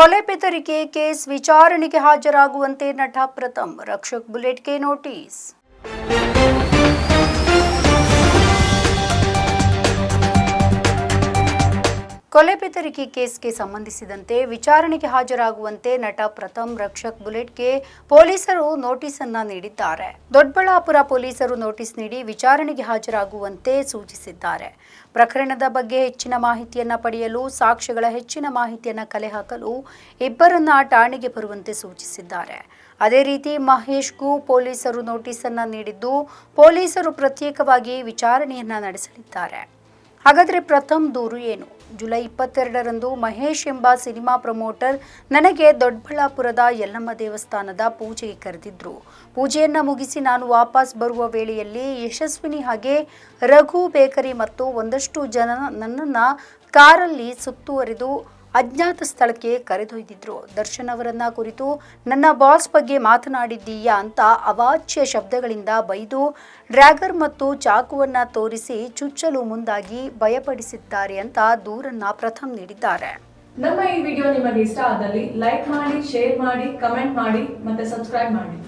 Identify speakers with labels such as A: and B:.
A: ಕೊಲೆ ಬೆದರಿಕೆ ಕೇಸ್ ವಿಚಾರಣೆಗೆ ಹಾಜರಾಗುವಂತೆ ನಟ ಪ್ರಥಮ್ ರಕ್ಷಕ್ ಬುಲೆಟ್ಗೆ ನೋಟಿಸ್. ಕೊಲೆ ಬೆದರಿಕೆ ಕೇಸ್ಗೆ ಸಂಬಂಧಿಸಿದಂತೆ ವಿಚಾರಣೆಗೆ ಹಾಜರಾಗುವಂತೆ ನಟ ಪ್ರಥಮ್ ರಕ್ಷಕ್ ಬುಲೆಟ್ಗೆ ಪೊಲೀಸರು ನೋಟಿಸ್ ಅನ್ನ ನೀಡಿದ್ದಾರೆ. ದೊಡ್ಡಬಳ್ಳಾಪುರ ಪೊಲೀಸರು ನೋಟಿಸ್ ನೀಡಿ ವಿಚಾರಣೆಗೆ ಹಾಜರಾಗುವಂತೆ ಸೂಚಿಸಿದ್ದಾರೆ. ಪ್ರಕರಣದ ಬಗ್ಗೆ ಹೆಚ್ಚಿನ ಮಾಹಿತಿಯನ್ನ ಪಡೆಯಲು, ಸಾಕ್ಷ್ಯಗಳ ಹೆಚ್ಚಿನ ಮಾಹಿತಿಯನ್ನ ಕಲೆ ಹಾಕಲು ಇಬ್ಬರನ್ನ ಠಾಣೆಗೆ ಬರುವಂತೆ ಸೂಚಿಸಿದ್ದಾರೆ. ಅದೇ ರೀತಿ ಮಹೇಶ್ಗೂ ಪೊಲೀಸರು ನೋಟಿಸ್ ಅನ್ನ ನೀಡಿದ್ದು ಪೊಲೀಸರು ಪ್ರತ್ಯೇಕವಾಗಿ ವಿಚಾರಣೆಯನ್ನ ನಡೆಸಲಿದ್ದಾರೆ. ಹಾಗಾದರೆ ಪ್ರಥಮ್ ದೂರು ಏನು? ಜುಲೈ ಇಪ್ಪತ್ತೆರಡರಂದು ಮಹೇಶ್ ಎಂಬ ಸಿನಿಮಾ ಪ್ರಮೋಟರ್ ನನಗೆ ದೊಡ್ಡಬಳ್ಳಾಪುರದ ಯಲ್ಲಮ್ಮ ದೇವಸ್ಥಾನದ ಪೂಜೆಗೆ ಕರೆದಿದ್ರು. ಪೂಜೆಯನ್ನು ಮುಗಿಸಿ ನಾನು ವಾಪಸ್ ಬರುವ ವೇಳೆಯಲ್ಲಿ ಯಶಸ್ವಿನಿ ಹಾಗೆ ರಘು ಬೇಕರಿ ಮತ್ತು ಒಂದಷ್ಟು ಜನ ನನ್ನನ್ನು ಕಾರಲ್ಲಿ ಸುತ್ತುವರಿದು ಅಜ್ಞಾತ ಸ್ಥಳಕ್ಕೆ ಕರೆದೊಯ್ದಿದ್ರು. ದರ್ಶನ್ ಅವರನ್ನ ಕುರಿತು, ನನ್ನ ಬಾಸ್ ಬಗ್ಗೆ ಮಾತನಾಡಿದ್ದೀಯಾ ಅಂತ ಅವಾಚ್ಯ ಶಬ್ದಗಳಿಂದ ಬೈದು, ಡ್ರ್ಯಾಗರ್ ಮತ್ತು ಚಾಕುವನ್ನ ತೋರಿಸಿ ಚುಚ್ಚಲು ಮುಂದಾಗಿ ಭಯಪಡಿಸಿದ್ದಾರೆ ಅಂತ ದೂರನ್ನ ಪ್ರಥಮ್ ನೀಡಿದ್ದಾರೆ.
B: ನಮ್ಮ ಈ ವಿಡಿಯೋ ನಿಮಗೆ ಇಷ್ಟ ಆದಲ್ಲಿ ಲೈಕ್ ಮಾಡಿ, ಶೇರ್ ಮಾಡಿ, ಕಮೆಂಟ್ ಮಾಡಿ ಮತ್ತೆ ಸಬ್ಸ್ಕ್ರೈಬ್ ಮಾಡಿ.